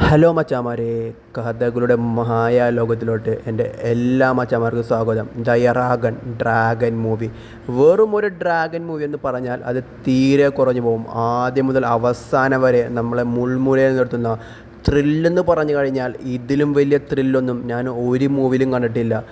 Hello മച്ചാമാരെ കഥകളുടെ മഹായ ലോകത്തിലോട്ട് എന്റെ എല്ലാ മച്ചാമാർക്കും സ്വാഗതം. ദയറാഗൻ ഡ്രാഗൻ മൂവി. വെറും ഒരു ഡ്രാഗൻ മൂവി എന്ന് പറഞ്ഞാൽ അത് തീരെ കുറഞ്ഞു പോകും. ആദ്യം മുതൽ അവസാനം വരെ നമ്മളെ മുൾമുലയിൽ നിർത്തുന്ന ത്രില്ലെന്ന് പറഞ്ഞു കഴിഞ്ഞാൽ ഇതിലും വലിയ ത്രില്ലൊന്നും ഞാൻ ഒരു മൂവിയിലും കണ്ടിട്ടില്ല.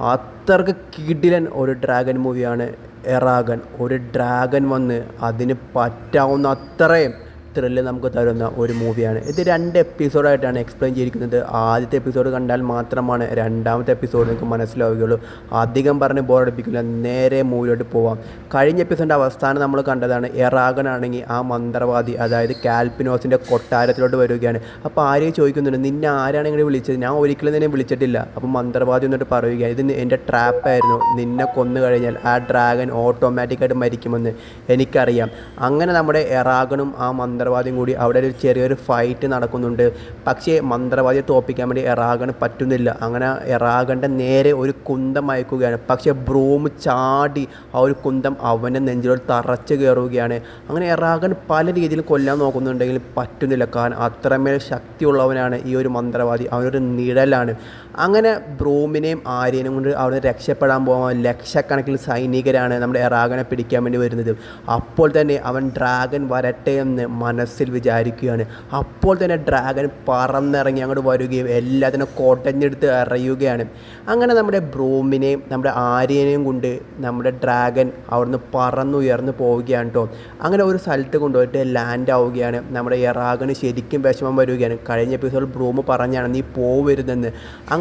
അത്രയ്ക്ക് കിടിലൻ ഒരു ഡ്രാഗൻ മൂവിയാണ് എറാഗൺ ഒരു ഡ്രാഗൻ വന്ന് അതിന് പറ്റാവുന്ന അത്രയും ത്രില്ല് നമുക്ക് തരുന്ന ഒരു മൂവിയാണ് ഇത് രണ്ട് എപ്പിസോഡായിട്ടാണ് എക്സ്പ്ലെയിൻ ചെയ്തിരിക്കുന്നത്. ആദ്യത്തെ എപ്പിസോഡ് കണ്ടാൽ മാത്രമാണ് രണ്ടാമത്തെ എപ്പിസോഡ് നിങ്ങൾക്ക് മനസ്സിലാവുകയുള്ളൂ. അധികം പറഞ്ഞ് ബോറടിപ്പിക്കില്ല നേരെ മൂവിലോട്ട് പോവാം. കഴിഞ്ഞ എപ്പിസോഡിന്റെ അവസാനം നമ്മൾ കണ്ടതാണ് എറാഗനാണെങ്കിൽ ആ മന്ത്രവാദി അതായത് കാൽപിനോസിന്റെ കൊട്ടാരത്തിലോട്ട് വരികയാണ്. അപ്പോൾ ആരെയും ചോദിക്കുന്നുണ്ട് നിന്നെ ആരാണ് ഇങ്ങനെ വിളിച്ചത്? ഞാൻ ഒരിക്കലും നിന്നെ വിളിച്ചിട്ടില്ല. അപ്പോൾ മന്ത്രവാദി എന്നിട്ട് പറയുകയാണ് ഇത് എന്റെ ട്രാപ്പായിരുന്നു നിന്നെ കൊന്നു കഴിഞ്ഞാൽ ആ ഡ്രാഗൻ ഓട്ടോമാറ്റിക്കായിട്ട് മരിക്കുമെന്ന് എനിക്കറിയാം. അങ്ങനെ നമ്മുടെ എറാഗനും ആ മന്ത്രവാദിയും കൂടി അവിടെ ഒരു ചെറിയൊരു ഫൈറ്റ് നടക്കുന്നുണ്ട്. പക്ഷേ മന്ത്രവാദിയെ തോപ്പിക്കാൻ വേണ്ടി എറാഗണ് പറ്റുന്നില്ല. അങ്ങനെ എറാഗന്റെ നേരെ ഒരു കുന്തം അയക്കുകയാണ്. പക്ഷേ ബ്രൂം ചാടി ആ ഒരു കുന്തം അവന്റെ നെഞ്ചിലോട്ട് തറച്ച് കയറുകയാണ്. അങ്ങനെ എറാഗൻ പല രീതിയിൽ കൊല്ലാൻ നോക്കുന്നുണ്ടെങ്കിൽ പറ്റുന്നില്ല. കാരണം അത്രമേൽ ശക്തിയുള്ളവനാണ് ഈ ഒരു മന്ത്രവാദി. അവനൊരു നിഴലാണ്. അങ്ങനെ ബ്രോമിനെയും ആര്യനെയും കൊണ്ട് അവിടെ രക്ഷപ്പെടാൻ പോകാൻ ലക്ഷക്കണക്കിന് സൈനികരാണ് നമ്മുടെ എറാഗനെ പിടിക്കാൻ വേണ്ടി വരുന്നത്. അപ്പോൾ തന്നെ അവൻ ഡ്രാഗൻ വരട്ടെ എന്ന് മനസ്സിൽ വിചാരിക്കുകയാണ്. അപ്പോൾ തന്നെ ഡ്രാഗൻ പറന്നിറങ്ങി അങ്ങോട്ട് വരികയും എല്ലാത്തിനും കോട്ടഞ്ഞെടുത്ത് എറിയുകയാണ്. അങ്ങനെ നമ്മുടെ ബ്രോമിനെയും നമ്മുടെ ആര്യനെയും കൊണ്ട് നമ്മുടെ ഡ്രാഗൻ അവിടുന്ന് പറന്നുയർന്ന് പോവുകയാണ് കേട്ടോ. അങ്ങനെ ഒരു സ്ഥലത്ത് കൊണ്ടുപോയിട്ട് ലാൻഡ് ആവുകയാണ്. നമ്മുടെ എറാഗന് ശരിക്കും വിഷമം വരികയാണ്. കഴിഞ്ഞ എപ്പിസോഡിൽ ബ്രൂമ് പറഞ്ഞാണ് നീ പോവരുതെന്ന്.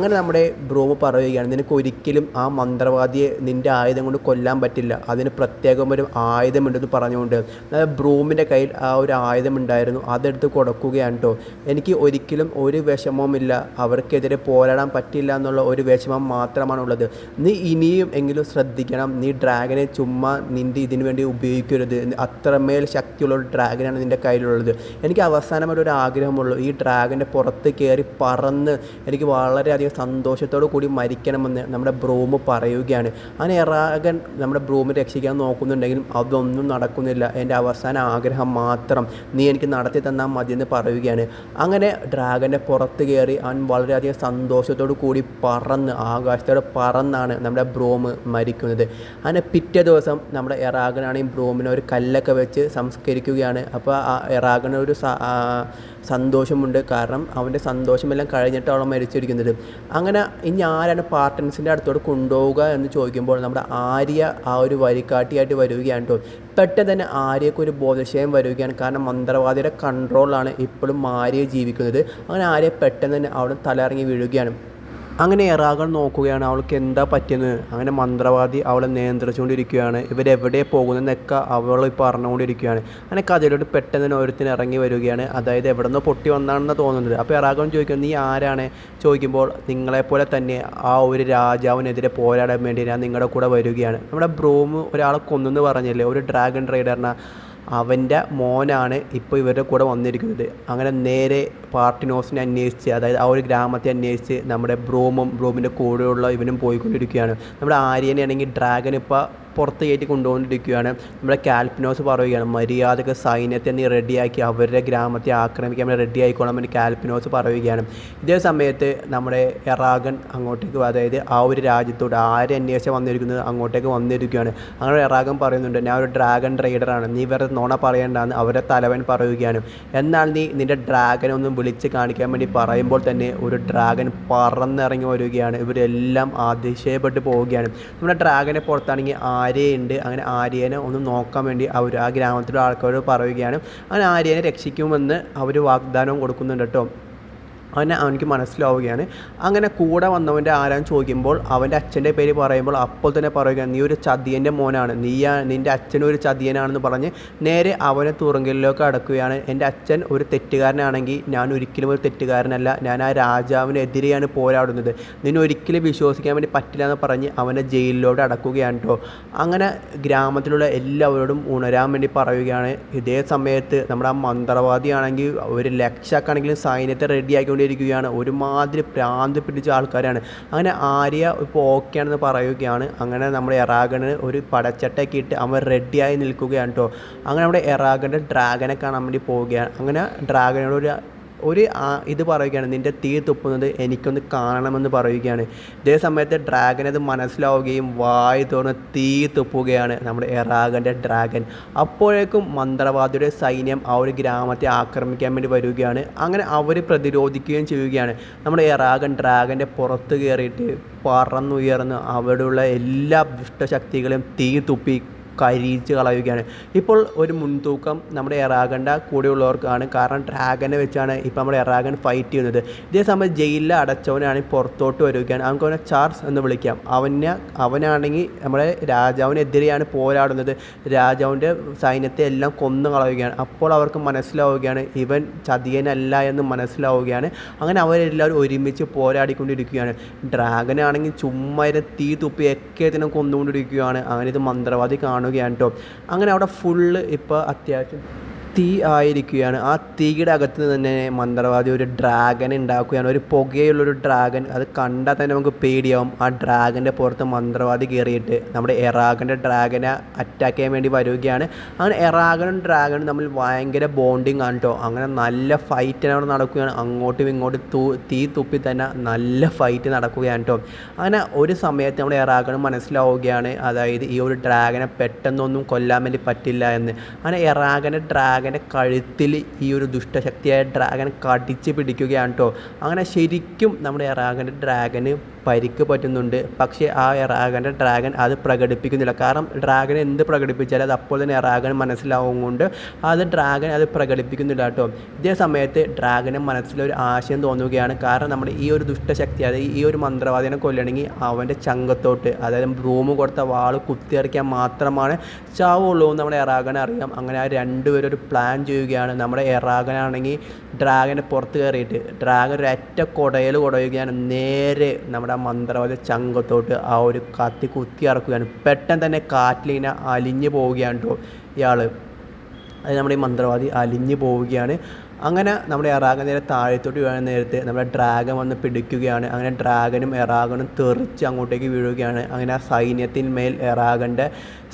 അങ്ങനെ നമ്മുടെ ബ്രൂമ് പറയുകയാണ് നിനക്ക് ഒരിക്കലും ആ മന്ത്രവാദിയെ നിന്റെ ആയുധം കൊണ്ട് കൊല്ലാൻ പറ്റില്ല. അതിന് പ്രത്യേകം ഒരു ആയുധമുണ്ടെന്ന് പറഞ്ഞുകൊണ്ട്. ബ്രൂമിന്റെ കയ്യിൽ ആ ഒരു ആയുധം ഉണ്ടായിരുന്നു അതെടുത്ത് കൊടുക്കുകയാണ് കേട്ടോ എനിക്ക് ഒരിക്കലും ഒരു വിഷമവുമില്ല. അവർക്കെതിരെ പോരാടാൻ പറ്റില്ല എന്നുള്ള ഒരു വിഷമം മാത്രമാണുള്ളത്. നീ ഇനിയും എങ്കിലും ശ്രദ്ധിക്കണം. നീ ഡ്രാഗനെ ചുമ്മാ നിന്റെ ഇതിനു വേണ്ടി ഉപയോഗിക്കരുത്. അത്രമേൽ ശക്തിയുള്ള ഒരു ഡ്രാഗനാണ് നിന്റെ കയ്യിലുള്ളത്. എനിക്ക് അവസാനമായിട്ട് ഒരു ആഗ്രഹമുള്ളൂ. ഈ ഡ്രാഗന്റെ പുറത്ത് കയറി പറന്ന് എനിക്ക് വളരെയധികം സന്തോഷത്തോടു കൂടി മരിക്കണമെന്ന് നമ്മുടെ ബ്രൂമ് പറയുകയാണ്. അങ്ങനെ എറാഗൻ നമ്മുടെ ബ്രൂമിനെ രക്ഷിക്കാൻ നോക്കുന്നുണ്ടെങ്കിലും അതൊന്നും നടക്കുന്നില്ല. എന്റെ അവസാന ആഗ്രഹം മാത്രം നീ എനിക്ക് നടത്തി തന്നാൽ മതി എന്ന് പറയുകയാണ്. അങ്ങനെ ഡ്രാഗന്റെ പുറത്ത് കയറി അവൻ വളരെയധികം സന്തോഷത്തോടു കൂടി പറന്ന് ആകാശത്തോടെ പറന്നാണ് നമ്മുടെ ബ്രോമ് മരിക്കുന്നത്. അങ്ങനെ പിറ്റേ ദിവസം നമ്മുടെ ഈ ബ്രോമിനെ ഒരു കല്ലൊക്കെ വെച്ച് സംസ്കരിക്കുകയാണ്. അപ്പോൾ ആ എറാഗന് ഒരു സന്തോഷമുണ്ട്. കാരണം അവന്റെ സന്തോഷമെല്ലാം കഴിഞ്ഞിട്ടാണ് മരിച്ചിരിക്കുന്നത്. അങ്ങനെ ഇനി ആരാണ് പാർട്ടൻസിന്റെ അടുത്തോട്ട് കൊണ്ടുപോവുക എന്ന് ചോദിക്കുമ്പോൾ നമ്മുടെ ആര്യ ആ ഒരു വരിക്കാട്ടിയായിട്ട് വരികയാണ് കേട്ടോ. പെട്ടെന്ന് തന്നെ ആര്യക്ക് ഒരു ബോധക്ഷയം വരികയാണ്. കാരണം മന്ത്രവാദിയുടെ കൺട്രോളാണ് ഇപ്പോഴും ആര്യ ജീവിക്കുന്നത്. അങ്ങനെ ആര്യ പെട്ടെന്ന് തന്നെ അവിടെ തലയിറങ്ങി വീഴുകയാണ്. അങ്ങനെ എറാകൾ നോക്കുകയാണ് അവൾക്ക് എന്താ പറ്റിയെന്ന്. അങ്ങനെ മന്ത്രവാദി അവളെ നിയന്ത്രിച്ചുകൊണ്ടിരിക്കുകയാണ്. ഇവരെവിടെ പോകുന്നതെന്നൊക്കെ അവൾ പറഞ്ഞുകൊണ്ടിരിക്കുകയാണ്. അങ്ങനെ കഥയിലോട്ട് പെട്ടെന്ന് ഒരുത്തിന് ഇറങ്ങി വരികയാണ്. അതായത് എവിടെ നിന്ന് പൊട്ടി വന്നാണെന്ന് തോന്നുന്നത്. അപ്പോൾ എറാഗൻ ചോദിക്കും നീ ആരാണ്? ചോദിക്കുമ്പോൾ നിങ്ങളെപ്പോലെ തന്നെ ആ ഒരു രാജാവിനെതിരെ പോരാടാൻ വേണ്ടി ഞാൻ നിങ്ങളുടെ കൂടെ വരികയാണ്. നമ്മുടെ ബ്രൂമ് ഒരാളെ കൊന്നെന്ന് പറഞ്ഞില്ലേ? ഒരു ഡ്രാഗൺ റൈഡറിനെ അവന്റെ മോനാണ് ഇപ്പോൾ ഇവരുടെ കൂടെ വന്നിരിക്കുന്നത്. അങ്ങനെ നേരെ പാർട്ടിനോസിനെ അന്വേഷിച്ച് അതായത് ആ ഒരു ഗ്രാമത്തെ അന്വേഷിച്ച് നമ്മുടെ ബ്രോമും ബ്രൂമിന്റെ കൂടെയുള്ള ഇവനും പോയിക്കൊണ്ടിരിക്കുകയാണ്. നമ്മുടെ ആര്യനെ ആണെങ്കിൽ ഡ്രാഗൻ ഇപ്പോൾ പുറത്ത് കയറ്റി കൊണ്ടുപോകൊണ്ടിരിക്കുകയാണ് നമ്മുടെ കാൽപ്പിനോസ് പറയുകയാണ് മര്യാദയ്ക്ക് സൈന്യത്തെ നീ റെഡിയാക്കി അവരുടെ ഗ്രാമത്തെ ആക്രമിക്കാൻ റെഡി ആയിക്കോളാം എന്ന് കാൽപ്പിനോസ് പറയുകയാണ്. ഇതേ സമയത്ത് നമ്മുടെ എറാഗൻ അങ്ങോട്ടേക്ക് അതായത് ആ ഒരു രാജ്യത്തോട് ആര് അന്വേഷിച്ച് വന്നിരിക്കുന്നത് അങ്ങോട്ടേക്ക് വന്നിരിക്കുകയാണ്. അങ്ങനെ എറാഗൻ പറയുന്നുണ്ട് ഞാൻ ഒരു ഡ്രാഗൺ റൈഡറാണ് നീ വെറുതെ നോണ പറയേണ്ടെന്ന് അവരെ തലവൻ പറയുകയാണ്. എന്നാൽ നീ നിന്റെ ഡ്രാഗനെ ഒന്ന് വിളിച്ച് കാണിക്കാൻ വേണ്ടി പറയുമ്പോൾ തന്നെ ഒരു ഡ്രാഗൻ പറന്നിറങ്ങി വരികയാണ്. ഇവരെല്ലാം അതിശയപ്പെട്ട് പോവുകയാണ്. നമ്മുടെ ഡ്രാഗനെ പുറത്താണെങ്കിൽ ആര്യയുണ്ട്. അങ്ങനെ ആര്യനെ ഒന്ന് നോക്കാൻ വേണ്ടി അവർ ആ ഗ്രാമത്തിലെ ആൾക്കാരോട് പറയുകയാണ്. അങ്ങനെ ആര്യനെ രക്ഷിക്കുമെന്ന് അവർ വാഗ്ദാനം കൊടുക്കുന്നുണ്ട് കേട്ടോ. അവനെ അവനിക്ക് മനസ്സിലാവുകയാണ്. അങ്ങനെ കൂടെ വന്നവന്റെ ആരാന്ന് ചോദിക്കുമ്പോൾ അവന്റെ അച്ഛന്റെ പേര് പറയുമ്പോൾ അപ്പോൾ തന്നെ പറയുകയാണ് നീ ഒരു ചതിയന്റെ മോനാണ്. നീ നിന്റെ അച്ഛൻ ഒരു ചതിയനാണെന്ന് പറഞ്ഞ് നേരെ അവനെ തുറങ്കലിലേക്ക് അടക്കുകയാണ്. എന്റെ അച്ഛൻ ഒരു തെറ്റുകാരനാണെങ്കിൽ ഞാൻ ഒരിക്കലും ഒരു തെറ്റുകാരനല്ല. ഞാൻ ആ രാജാവിനെതിരെയാണ് പോരാടുന്നത്. നിന്നെ ഒരിക്കലും വിശ്വസിക്കാൻ വേണ്ടി പറ്റില്ല എന്ന് പറഞ്ഞ് അവനെ ജയിലിലോട്ട് അടക്കുകയാണ് കേട്ടോ അങ്ങനെ ഗ്രാമത്തിലുള്ള എല്ലാവരോടും ഉണരാൻ വേണ്ടി പറയുകയാണ്. ഇതേ സമയത്ത് നമ്മുടെ ആ മന്ത്രവാദിയാണെങ്കിൽ ഒരു ലക്ഷക്കാണെങ്കിലും സൈന്യത്തെ റെഡിയാക്കിക്കൊണ്ടിരിക്കുകയാണ് ഒരുമാതിരി പ്രാന്ത് പിടിച്ച ആൾക്കാരാണ്. അങ്ങനെ ആര്യ ഇപ്പോൾ ഓക്കെ ആണെന്ന് പറയുകയാണ്. അങ്ങനെ നമ്മുടെ എറാഗണ് ഒരു പടച്ചട്ടയൊക്കെ ഇട്ട് അവൻ റെഡിയായി നിൽക്കുകയാണ് കേട്ടോ അങ്ങനെ നമ്മുടെ എറാഗന്റെ ഡ്രാഗനെ കാണാൻ വേണ്ടി പോവുകയാണ്. അങ്ങനെ ഡ്രാഗനോട് ഒരു ഒരു ഇത് പറയുകയാണ് നിന്റെ തീ തുപ്പുന്നത് എനിക്കൊന്ന് കാണണമെന്ന് പറയുകയാണ്. ഇതേ സമയത്ത് ഡ്രാഗൻ അത് മനസ്സിലാവുകയും വായി തുറന്ന് തീ തുപ്പുകയാണ് നമ്മുടെ എറാഗന്റെ ഡ്രാഗൻ അപ്പോഴേക്കും മന്ത്രവാദിയുടെ സൈന്യം ആ ഒരു ഗ്രാമത്തെ ആക്രമിക്കാൻ വേണ്ടി വരികയാണ്. അങ്ങനെ അവർ പ്രതിരോധിക്കുകയും ചെയ്യുകയാണ്. നമ്മുടെ എറാഗൻ ഡ്രാഗന്റെ പുറത്ത് കയറിയിട്ട് പറന്നുയർന്ന് അവിടെയുള്ള എല്ലാ ദുഷ്ടശക്തികളെയും തീ തുപ്പി കരിയിച്ച് കളയുകയാണ്. ഇപ്പോൾ ഒരു മുൻതൂക്കം നമ്മുടെ എറാഗണ്ട കൂടെയുള്ളവർക്കാണ്. കാരണം ഡ്രാഗനെ വെച്ചാണ് ഇപ്പോൾ നമ്മുടെ എറാഗൻ ഫൈറ്റ് ചെയ്യുന്നത്. ഇതേ സമയം ജയിലിൽ അടച്ചവനാണ് പുറത്തോട്ട് വരികയാണ്. നമുക്ക് അവനെ ചാർസ് എന്ന് വിളിക്കാം. അവനെ അവനാണെങ്കിൽ നമ്മുടെ രാജാവിനെതിരെയാണ് പോരാടുന്നത്. രാജാവിന്റെ സൈന്യത്തെ എല്ലാം കൊന്നു കളയുകയാണ്. അപ്പോൾ അവർക്ക് മനസ്സിലാവുകയാണ് ഇവൻ ചതിയനല്ല എന്ന് മനസ്സിലാവുകയാണ്. അങ്ങനെ അവരെല്ലാവരും ഒരുമിച്ച് പോരാടിക്കൊണ്ടിരിക്കുകയാണ്. ഡ്രാഗനാണെങ്കിൽ ചുമ്മാ തീ തുപ്പി ഒക്കെ ഇതിനെ കൊന്നുകൊണ്ടിരിക്കുകയാണ്. അങ്ങനെ ഇത് മന്ത്രവാദി കാണും കാണുകയാണ് കേട്ടോ. അങ്ങനെ അവിടെ ഫുള്ള് ഇപ്പോൾ അത്യാവശ്യം തീ ആയിരിക്കുകയാണ്. ആ തീയുടെ അകത്ത് തന്നെ മന്ത്രവാദി ഒരു ഡ്രാഗൻ ഉണ്ടാക്കുകയാണ്. ഒരു പുകയുള്ളൊരു ഡ്രാഗൻ അത് കണ്ടാൽ തന്നെ നമുക്ക് പേടിയാവും. ആ ഡ്രാഗന്റെ പുറത്ത് മന്ത്രവാദി കയറിയിട്ട് നമ്മുടെ എറാഗന്റെ ഡ്രാഗനെ അറ്റാക്ക് ചെയ്യാൻ വേണ്ടി വരികയാണ്. അങ്ങനെ എറാഗനും ഡ്രാഗനും തമ്മിൽ ഭയങ്കര ബോണ്ടിങ് ആണ് കേട്ടോ അങ്ങനെ നല്ല ഫൈറ്റ് അവിടെ നടക്കുകയാണ്. അങ്ങോട്ടും ഇങ്ങോട്ടും തൂ തീ തുപ്പി തന്നെ നല്ല ഫൈറ്റ് നടക്കുകയാണ് കേട്ടോ അങ്ങനെ ഒരു സമയത്ത് നമ്മുടെ എറാഗനും മനസ്സിലാവുകയാണ്. അതായത് ഈ ഒരു ഡ്രാഗനെ പെട്ടെന്നൊന്നും കൊല്ലാൻ വേണ്ടി പറ്റില്ല എന്ന്. അങ്ങനെ എറാഗന്റെ ഡ്രാഗൻ ഡ്രാഗന്റെ കഴുത്തിൽ ഈ ഒരു ദുഷ്ടശക്തിയായ ഡ്രാഗൻ കടിച്ച് പിടിക്കുകയാണ് കേട്ടോ അങ്ങനെ ശരിക്കും നമ്മുടെ ഡ്രാഗന്റെ ഡ്രാഗന് പരിക്ക് പറ്റുന്നുണ്ട്. പക്ഷേ ആ എറാഗന്റെ ഡ്രാഗൻ അത് പ്രകടിപ്പിക്കുന്നില്ല. കാരണം ഡ്രാഗൻ എന്ത് പ്രകടിപ്പിച്ചാലും അത് അപ്പോൾ തന്നെ എറാഗൻ മനസ്സിലാവും കൊണ്ട് അത് ഡ്രാഗൻ അത് പ്രകടിപ്പിക്കുന്നില്ല കേട്ടോ. ഇതേ സമയത്ത് ഡ്രാഗന് മനസ്സിലൊരു ആശയം തോന്നുകയാണ്. കാരണം നമ്മുടെ ഈ ഒരു ദുഷ്ടശക്തി അതായത് ഈ ഒരു മന്ത്രവാദിനെ കൊല്ലണമെങ്കിൽ അവന്റെ ചങ്കത്തോട്ട് അതായത് റൂം കൊടുത്ത വാൾ കുത്തിയറിക്കാൻ മാത്രമാണ് ചാവുള്ളൂ എന്ന് നമ്മുടെ എറാഗൻ അറിയാം. അങ്ങനെ ആ രണ്ടുപേരും ഒരു പ്ലാൻ ചെയ്യുകയാണ്. നമ്മുടെ എറാഗനാണെങ്കിൽ ഡ്രാഗനെ പുറത്ത് കയറിയിട്ട് ഡ്രാഗൻ ഒരു അറ്റ കൊടയിൽ കുടയുകയാണ്. നേരെ നമ്മുടെ നമ്മുടെ മന്ത്രവാദ ചങ്കത്തോട്ട് ആ ഒരു കത്തി കുത്തി ഇറക്കുകയാണ്. പെട്ടെന്ന് തന്നെ കാറ്റിലിങ്ങനെ അലിഞ്ഞു പോവുകയാണ് കേട്ടോ ഇയാൾ അത് നമ്മുടെ ഈ മന്ത്രവാദി അലിഞ്ഞു പോവുകയാണ്. അങ്ങനെ നമ്മുടെ എറാഗൻ നേരെ താഴത്തോട്ട് വീഴുന്ന നേരത്തെ നമ്മുടെ ഡ്രാഗൻ വന്ന് പിടിക്കുകയാണ്. അങ്ങനെ ഡ്രാഗനും എറാഗനും തെറിച്ച് അങ്ങോട്ടേക്ക് വീഴുകയാണ്. അങ്ങനെ ആ സൈന്യത്തിന്മേൽ എറാഗന്റെ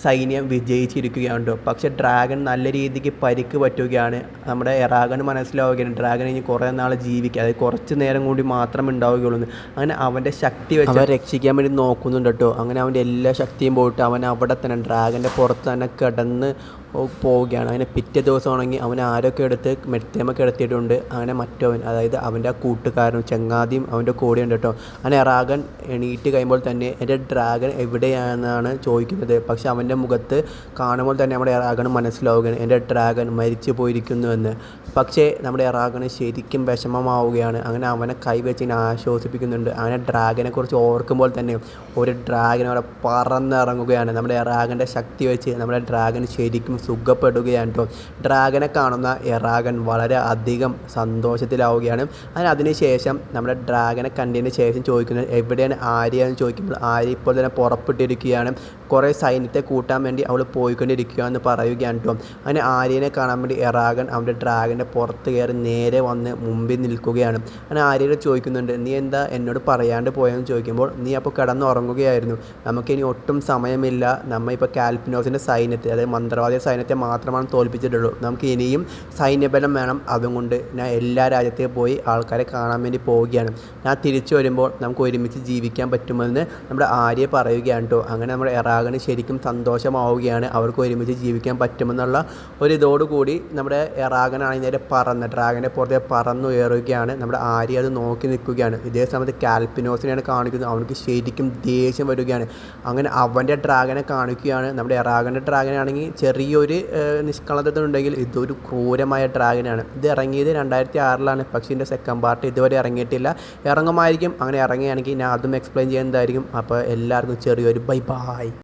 സൈന്യം വിജയിച്ചിരിക്കുകയാണ് പക്ഷേ ഡ്രാഗൻ നല്ല രീതിക്ക് പരിക്ക് പറ്റുകയാണ്. നമ്മുടെ എറാഗന് മനസ്സിലാവുകയാണ്. ഡ്രാഗൻ ഇനി കുറേ നാൾ ജീവിക്കുക അതായത് കുറച്ച് നേരം കൂടി മാത്രം ഉണ്ടാവുകയുള്ളൂ. അങ്ങനെ അവന്റെ ശക്തി വെച്ച് അവൻ രക്ഷിക്കാൻ വേണ്ടി നോക്കുന്നുണ്ട് കേട്ടോ. അങ്ങനെ അവന്റെ എല്ലാ ശക്തിയും പോയിട്ട് അവൻ അവിടെ തന്നെ ഡ്രാഗന്റെ പുറത്ത് തന്നെ കിടന്ന് പോവുകയാണ്. അവനെ പിറ്റേ ദിവസമാണെങ്കിൽ അവൻ ആരൊക്കെ എടുത്ത് മെത്തേമൊക്കെ എടുത്തിട്ടുണ്ട് അങ്ങനെ മറ്റവൻ അതായത് അവന്റെ ആ കൂട്ടുകാരനും ചങ്ങാതിയും അവന്റെ കൂടെയുണ്ട് കേട്ടോ. അങ്ങനെ റാഗൻ എണീറ്റ് കഴിയുമ്പോൾ തന്നെ എന്റെ ഡ്രാഗൻ എവിടെയാണെന്നാണ് ചോദിക്കുന്നത്. പക്ഷെ അവന്റെ മുഖത്ത് കാണുമ്പോൾ തന്നെ നമ്മുടെ എറാഗന് മനസ്സിലാവുകയാണ് എന്റെ ഡ്രാഗൻ മരിച്ചു പോയിരിക്കുന്നുവെന്ന് പക്ഷേ നമ്മുടെ എറാഗന് ശരിക്കും വിഷമമാവുകയാണ്. അങ്ങനെ അവനെ കൈവച്ച് ഇങ്ങനെ ആശ്വസിപ്പിക്കുന്നുണ്ട്. അങ്ങനെ ഡ്രാഗനെ കുറിച്ച് ഓർക്കുമ്പോൾ തന്നെ ഒരു ഡ്രാഗൻ അവിടെ പറന്നിറങ്ങുകയാണ്. നമ്മുടെ എറാഗന്റെ ശക്തി വെച്ച് നമ്മുടെ ഡ്രാഗൻ ശരിക്കും സുഖപ്പെടുകയാണ് ഡ്രാഗനെ കാണുന്ന എറാഗൻ വളരെ അധികം സന്തോഷത്തിലാവുകയാണ്. അതിന് അതിനുശേഷം നമ്മുടെ ഡ്രാഗനെ കണ്ടതിന് ശേഷം ചോദിക്കുന്നത് എവിടെയാണ് ആര്യ എന്ന് ചോദിക്കുമ്പോൾ ആര്യ ഇപ്പോൾ തന്നെ പുറപ്പെട്ടിരിക്കുകയാണ്. കുറേ സൈന്യത്തെ കൂട്ടാൻ വേണ്ടി അവൾ പോയിക്കൊണ്ടിരിക്കുക എന്ന് പറയുകയാണ് കേട്ടോ. അങ്ങനെ ആര്യനെ കാണാൻ വേണ്ടി എറാഗൻ അവന്റെ ഡ്രാഗന്റെ പുറത്ത് കയറി നേരെ വന്ന് മുമ്പിൽ നിൽക്കുകയാണ്. അങ്ങനെ ആര്യനെ ചോദിക്കുന്നുണ്ട് നീ എന്താ എന്നോട് പറയാണ്ട് പോയെന്ന് ചോദിക്കുമ്പോൾ നീ അപ്പോൾ കിടന്ന് ഉറങ്ങുകയായിരുന്നു നമുക്കിനി ഒട്ടും സമയമില്ല. നമ്മൾ ഇപ്പോൾ കാൽപ്പിനോസിന്റെ സൈന്യത്തെ അതായത് മന്ത്രവാദി സൈന്യത്തെ മാത്രമാണ് തോൽപ്പിച്ചിട്ടുള്ളൂ. നമുക്ക് ഇനിയും സൈന്യബലം വേണം. അതുകൊണ്ട് ഞാൻ എല്ലാ രാജ്യത്തേയും പോയി ആൾക്കാരെ കാണാൻ വേണ്ടി പോവുകയാണ്. ഞാൻ തിരിച്ചു വരുമ്പോൾ നമുക്ക് ഒരുമിച്ച് ജീവിക്കാൻ പറ്റുമെന്ന് നമ്മുടെ ആര്യ പറയുകയാണ് കേട്ടോ. അങ്ങനെ നമ്മുടെ എറാഗന് ശരിക്കും സന്തോഷമാവുകയാണ്. അവർക്ക് ഒരുമിച്ച് ജീവിക്കാൻ പറ്റുമെന്നുള്ള ഒരു ഇതോടുകൂടി നമ്മുടെ എറാഗനാണെങ്കിൽ നേരെ പറന്ന് ഡ്രാഗനെ പുറത്തെ പറന്നുയറുകയാണ് നമ്മുടെ ആര്യ അത് നോക്കി നിൽക്കുകയാണ്. ഇതേ സമയത്ത് കാൽപ്പിനോസിനെയാണ് കാണിക്കുന്നത്. അവനക്ക് ശരിക്കും ദേഷ്യം വരികയാണ്. അങ്ങനെ അവന്റെ ഡ്രാഗനെ കാണിക്കുകയാണ്. നമ്മുടെ എറാഗന്റെ ഡ്രാഗനാണെങ്കിൽ ചെറിയൊരു നിഷ്കളതുണ്ടെങ്കിൽ ഇതൊരു ക്രൂരമായ ഡ്രാഗനാണ്. ഇത് ഇറങ്ങിയത് രണ്ടായിരത്തി ആറിലാണ് പക്ഷേ ഇതിന്റെ സെക്കൻഡ് പാർട്ട് ഇതുവരെ ഇറങ്ങിയിട്ടില്ല. ഇറങ്ങുമായിരിക്കും. അങ്ങനെ ഇറങ്ങുകയാണെങ്കിൽ ഞാൻ അതും എക്സ്പ്ലെയിൻ ചെയ്യുന്നതായിരിക്കും അപ്പോൾ എല്ലാവർക്കും ചെറിയൊരു ബൈ ബായ്